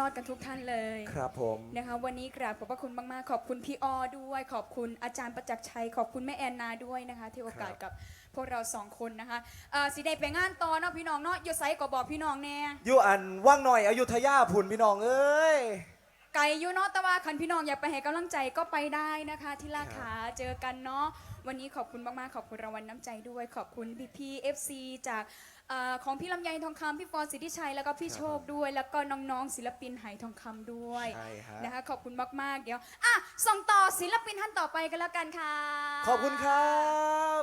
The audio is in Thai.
สุดยอดกันทุกท่านเลยครับผมนะคะวันนี้กราบขอบพระคุณมากๆ ขอบคุณพี่อ้อด้วย ขอบคุณอาจารย์ประจักษ์ชัย ขอบคุณแม่แอนนาด้วยนะคะ ที่โอกาสครับกับพวกเราสองคนนะคะเอ่อสีได้ไปงานต่อเนาะพี่น้องเนาะอยู่ไซก็บอกพี่น้องแน่อยู่อันว่างหน่อยอยุธยาผุนพี่น้องเอ้ยไกลอยู่เนาะแต่ว่าคันพี่น้องอยากไปให้กำลังใจก็ไปได้นะคะ ที่ลาดขาเจอกันเนาะวันนี้ขอบคุณมากๆ ขอบคุณรางวัลน้ำใจด้วย ขอบคุณพี่พีเอฟซีจาก เออของพี่ลำไยทองคำพี่ฟอนสิทธิชัยแล้วก็พี่โชคด้วย แล้วก็น้องๆศิลปินไหทองคำด้วยใช่ฮะ นะคะขอบคุณมากๆเดี๋ยวอะส่งต่อศิลปินท่านต่อไปกันแล้วกันค่ะ ขอบคุณครับ